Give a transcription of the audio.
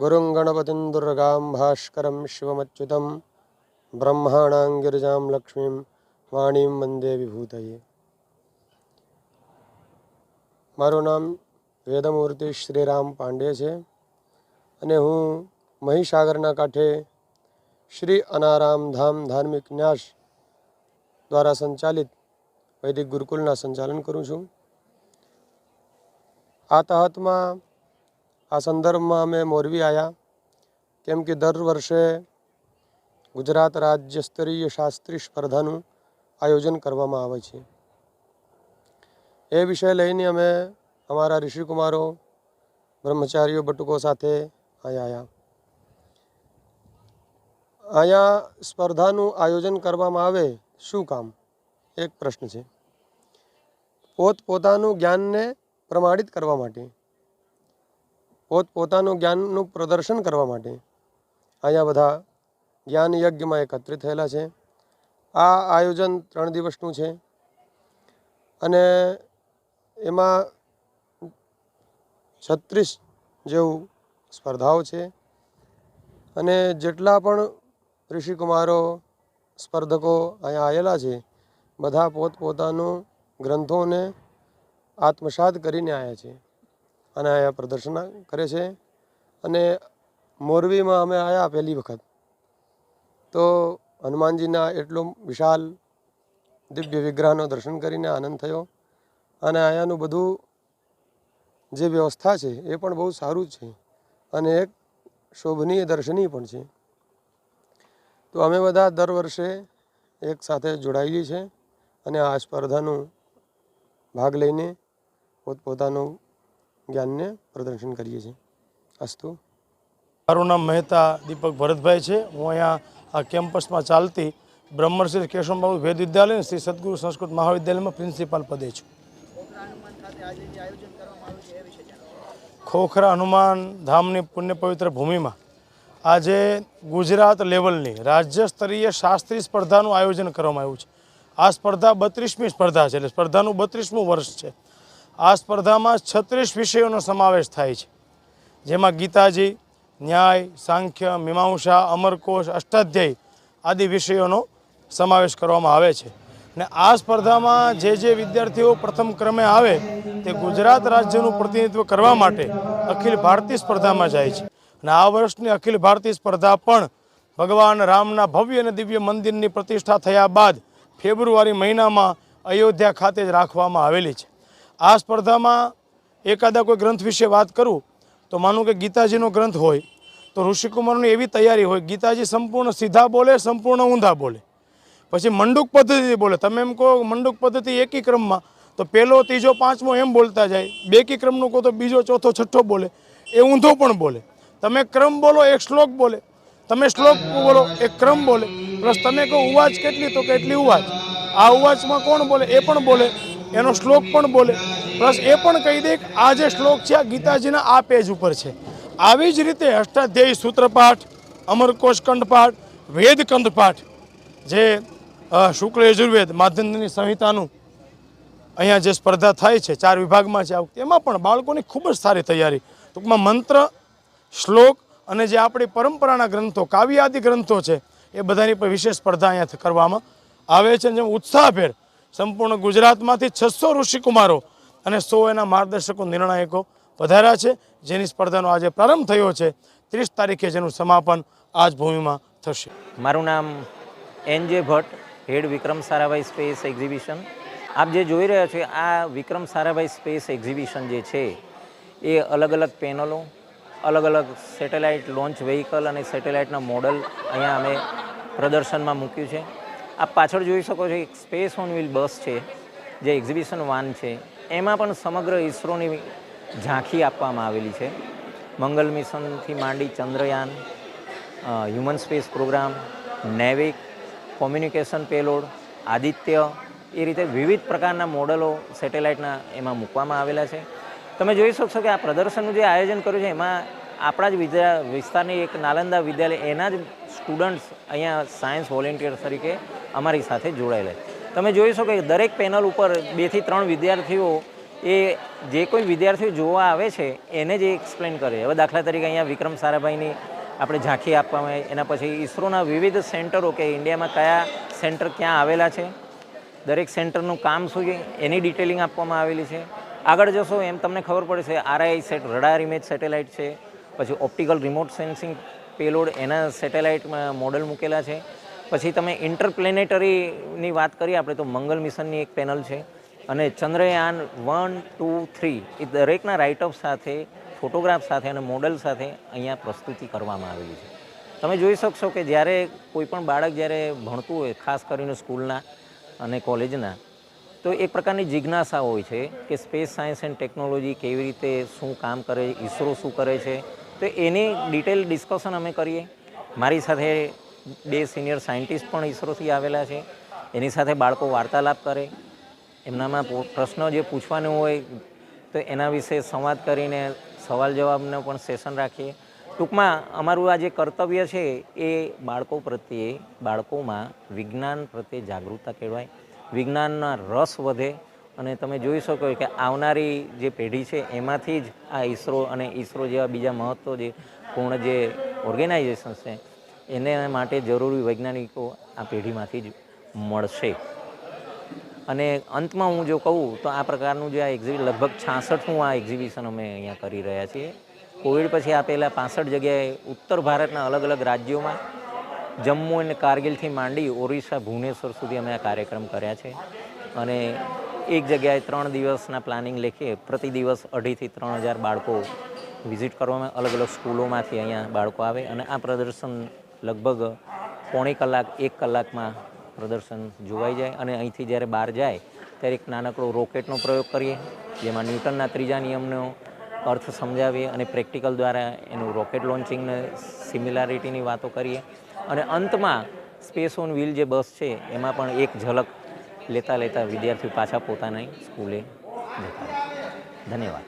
ગુરું ગણપતિં દુર્ગાં ભાસ્કરં શિવમચ્યુતમ બ્રહ્માણાં ગિરજાં લક્ષ્મીં વાણીં વંદે વિભૂતયે મારું નામ વેદમૂર્તિ શ્રીરામ પાંડે છે અને હું મહીસાગરના કાંઠે શ્રી અનારામ ધામ ધાર્મિક ન્યાસ દ્વારા સંચાલિત વૈદિક ગુરુકુલના સંચાલન કરું છું. આ તહતમાં આ સંદર્ભમાં અમે મોરબી આવ્યા કેમ કે દર વર્ષે ગુજરાત રાજ્ય સ્તરીય શાસ્ત્રીય સ્પર્ધાનું આયોજન કરવામાં આવે છે. એ વિષય લઈને અમે અમારા ઋષિકુમારો, બ્રહ્મચારીઓ બટુકો સાથે અહીંયા આવ્યા અહીંયા સ્પર્ધાનું આયોજન કરવામાં આવે, શું કામ? એક પ્રશ્ન છે. પોતપોતાનું જ્ઞાનને પ્રમાણિત કરવા માટે પોત, પોતાનું જ્ઞાનનું પ્રદર્શન કરવા માટે અહીંયા બધા જ્ઞાન યજ્ઞમાં એકત્રિત થયેલા છે. આ આયોજન ત્રણ દિવસનું છે. અને એમાં છત્રીસ જેવું સ્પર્ધાઓ છે. અને જેટલા પણ ઋષિકુમારો, સ્પર્ધકો અહીંયા આવેલા છે, બધા પોતપોતાનું ગ્રંથોને આત્મસાત કરીને આવ્યા છે. અને અહીંયા પ્રદર્શન કરે છે. અને મોરબીમાં અમે આવ્યા પહેલી વખત. તો હનુમાનજીના એટલો વિશાલ દિવ્ય વિગ્રહનો દર્શન કરીને આનંદ થયો. અને અહીંયાનું બધું જે વ્યવસ્થા છે એ પણ બહુ સારું છે. અને એક શોભનીય દર્શનીય પણ છે. તો અમે બધા દર વર્ષે એક સાથે જોડાયેલી છે. અને આ સ્પર્ધાનું ભાગ લઈને પોતપોતાનું જ્ઞાનને પ્રદર્શન કરીએ છીએ. અસ્તુ. મારું નામ મહેતા દીપક ભરતભાઈ છે. હું અહીંયા આ કેમ્પસમાં ચાલતી બ્રહ્મશ્રી કેશવબાબુ વેદ વિદ્યાલય શ્રી સદગુરુ સંસ્કૃત મહાવિદ્યાલયમાં પ્રિન્સિપાલ પદે છું. ખોખરા હનુમાન ધામની પુણ્ય પવિત્ર ભૂમિમાં આજે ગુજરાત લેવલની રાજ્ય સ્તરીય શાસ્ત્રીય સ્પર્ધાનું આયોજન કરવામાં આવ્યું છે. આ સ્પર્ધા બત્રીસમી સ્પર્ધા છે, એટલે સ્પર્ધાનું બત્રીસમું વર્ષ છે. આ સ્પર્ધામાં છત્રીસ વિષયોનો સમાવેશ થાય છે. જેમાં ગીતાજી, ન્યાય, સાંખ્ય, મીમાંસા, અમરકોશ, અષ્ટાધ્યાયી આદિ વિષયોનો સમાવેશ કરવામાં આવે છે. ને આ સ્પર્ધામાં જે જે વિદ્યાર્થીઓ પ્રથમ ક્રમે આવે, તે ગુજરાત રાજ્યનું પ્રતિનિધિત્વ કરવા માટે અખિલ ભારતીય સ્પર્ધામાં જાય છે. અને આ વર્ષની અખિલ ભારતીય સ્પર્ધા પણ ભગવાન રામના ભવ્ય અને દિવ્ય મંદિરની પ્રતિષ્ઠા થયા બાદ ફેબ્રુઆરી મહિનામાં અયોધ્યા ખાતે જ રાખવામાં આવેલી છે. આ સ્પર્ધામાં એકાદા કોઈ ગ્રંથ વિશે વાત કરું, તો માનું કે ગીતાજીનો ગ્રંથ હોય, તો ઋષિકુમારની એવી તૈયારી હોય, ગીતાજી સંપૂર્ણ સીધા બોલે, સંપૂર્ણ ઊંધા બોલે. પછી મંડુક પદ્ધતિ બોલે. તમે એમ કહો મંડુક પદ્ધતિ એકી ક્રમમાં, તો પહેલો ત્રીજો, પાંચમો એમ બોલતા જાય. બેકી ક્રમનું કહો તો બીજો, ચોથો, છઠ્ઠો બોલે. એ ઊંધો પણ બોલે. તમે ક્રમ બોલો, એક શ્લોક બોલે. તમે શ્લોક બોલો, એક ક્રમ બોલે. પ્લસ તમે કહો ઉવાજ કેટલી, તો કેટલી ઉવાજ આ ઉવાજમાં કોણ બોલે? એ પણ બોલે. એનો શ્લોક પણ બોલે. પ્લસ એ પણ કહી દે કે આ જે શ્લોક છે, આ ગીતાજીના આ પેજ ઉપર છે. આવી જ રીતે અષ્ટાધ્યાયી સૂત્રપાઠ અમરકોશ કંઠપાઠ વેદ કંઠપાઠ જે શુક્લ યજુર્વેદ માધ્યમની સંહિતાનું અહીંયા જે સ્પર્ધા થાય છે, ચાર વિભાગમાં છે, આ વખતે પણ બાળકોની ખૂબ જ સારી તૈયારી. ટૂંકમાં મંત્ર, શ્લોક અને જે આપણી પરંપરાના ગ્રંથો કાવ્ય આદિ ગ્રંથો છે, એ બધાની પર વિશેષ સ્પર્ધા અહીંયા કરવામાં આવે છે જેમ ઉત્સાહભેર સંપૂર્ણ ગુજરાતમાંથી છસો ઋષિકુમારો અને સો એના માર્ગદર્શકો, નિર્ણાયકો વધાર્યા છે, જેની સ્પર્ધાનો આજે પ્રારંભ થયો છે. ત્રીસ તારીખે જેનું સમાપન આજ ભૂમિમાં થશે. મારું નામ N J Bhatt, head Vikram Sarabhai space exhibition. આપ જે જોઈ રહ્યા છો, આ વિક્રમ સારાભાઈ સ્પેસ એક્ઝિબિશન જે છે, એ અલગ અલગ પેનલો, અલગ અલગ સેટેલાઇટ લોન્ચ વ્હીકલ અને સેટેલાઇટના મોડલ અહીંયા અમે પ્રદર્શનમાં મૂક્યું છે. આપ પાછળ જોઈ શકો છો, એક સ્પેસ ઓન વ્હીલ બસ છે, જે એક્ઝિબિશન વાન છે. એમાં પણ સમગ્ર ઇસરોની ઝાંખી આપવામાં આવેલી છે. મંગલ મિશનથી માંડી Chandrayaan human space programme NavIC communication payload Aditya, એ રીતે વિવિધ પ્રકારના મોડલો સેટેલાઇટના એમાં મૂકવામાં આવેલા છે. તમે જોઈ શકશો કે આ પ્રદર્શનનું જે આયોજન કર્યું છે, એમાં આપણા જ વિદ્યા, વિસ્તારની એક નાલંદા વિદ્યાલય, એના જ સ્ટુડન્ટ્સ અહીંયા સાયન્સ વોલેન્ટિયર તરીકે અમારી સાથે જોડાયેલા તમે જોઈ શકો કે દરેક પેનલ ઉપર બેથી ત્રણ વિદ્યાર્થીઓ એ જે કોઈ વિદ્યાર્થીઓ જોવા આવે છે, એને જ એક્સપ્લેન કરે હવે દાખલા તરીકે અહીંયા વિક્રમ સારાભાઈની આપણે ઝાંખી આપવામાં એના પછી ઇસરોના વિવિધ સેન્ટરો કે ઇન્ડિયામાં કયા સેન્ટર ક્યાં આવેલા છે, દરેક સેન્ટરનું કામ શું છે, એની ડિટેલિંગ આપવામાં આવેલી છે. આગળ જશો એમ તમને ખબર પડશે RISAT radar image satellite છે, પછી ઓપ્ટિકલ રિમોટ સેન્સિંગ પેલોડ એના સેટેલાઇટમાં મોડલ મૂકેલા છે. પછી તમે ઇન્ટરપ્લેનેટરીની વાત કરીએ, આપણે તો મંગલ મિશનની એક પેનલ છે અને ચંદ્રયાન વન, ટુ, થ્રી એ દરેકના રાઇટઅપ સાથે, ફોટોગ્રાફ સાથે અને મોડલ સાથે અહીંયા પ્રસ્તુતિ કરવામાં આવેલી છે. તમે જોઈ શકશો કે જ્યારે કોઈપણ બાળક જ્યારે ભણતું હોય, ખાસ કરીને સ્કૂલના અને કોલેજના, તો એક પ્રકારની જિજ્ઞાસા હોય છે કે સ્પેસ સાયન્સ એન્ડ ટેકનોલોજી કેવી રીતે શું કામ કરે, ઈસરો શું કરે છે. તો એની ડિટેલ ડિસ્કશન અમે કરીએ. મારી સાથે બે સિનિયર સાયન્ટિસ્ટ પણ ઈસરોથી આવેલા છે. એની સાથે બાળકો વાર્તાલાપ કરે. એમનામાં પ્રશ્નો જે પૂછવાનું હોય, તો એના વિશે સંવાદ કરીને સવાલ જવાબનો પણ સેશન રાખીએ. ટૂંકમાં, અમારું આ જે કર્તવ્ય છે, એ બાળકો પ્રત્યે, બાળકોમાં વિજ્ઞાન પ્રત્યે જાગૃતતા કેળવાય. વિજ્ઞાનના રસ વધે અને તમે જોઈ શકો કે આવનારી જે પેઢી છે, એમાંથી જ આ ઈસરો અને ઈસરો જેવા બીજા મહત્ત્વ જે, પૂર્ણ જે ઓર્ગેનાઇઝેશન છે એને માટે જરૂરી વૈજ્ઞાનિકો આ પેઢીમાંથી જ મળશે. અને અંતમાં હું જો કહું, તો આ પ્રકારનું જે આ એક્ઝિબિશન લગભગ છાસઠનું આ એક્ઝિબિશન અમે અહીંયા કરી રહ્યા છીએ. કોવિડ પછી આ પહેલાં પાસઠ જગ્યાએ ઉત્તર ભારતના અલગ અલગ રાજ્યોમાં જમ્મુ અને કારગિલથી માંડી ઓરિસ્સા, ભુવનેશ્વર સુધી અમે આ કાર્યક્રમ કર્યા છે. અને એક જગ્યાએ ત્રણ દિવસના પ્લાનિંગ લેખીએ પ્રતિ દિવસ અઢીથી ત્રણ હજાર બાળકો વિઝિટ કરવામાં, અલગ અલગ સ્કૂલોમાંથી અહીંયા બાળકો આવે અને આ પ્રદર્શન લગભગ પોણી કલાક, એક કલાકમાં પ્રદર્શન જોવાઈ જાય અને અહીંથી જ્યારે બહાર જાય ત્યારે એક નાનકડો રોકેટનો પ્રયોગ કરીએ, જેમાં ન્યૂટનના ત્રીજા નિયમનો અર્થ સમજાવીએ અને પ્રેક્ટિકલ દ્વારા એનું રોકેટ લોન્ચિંગને સિમિલારિટીની વાતો કરીએ. અને અંતમાં સ્પેસ ઓન વ્હીલ જે બસ છે, એમાં પણ એક ઝલક લેતા લેતા વિદ્યાર્થીઓ પાછા પોતાની સ્કૂલે જતા ધન્યવાદ.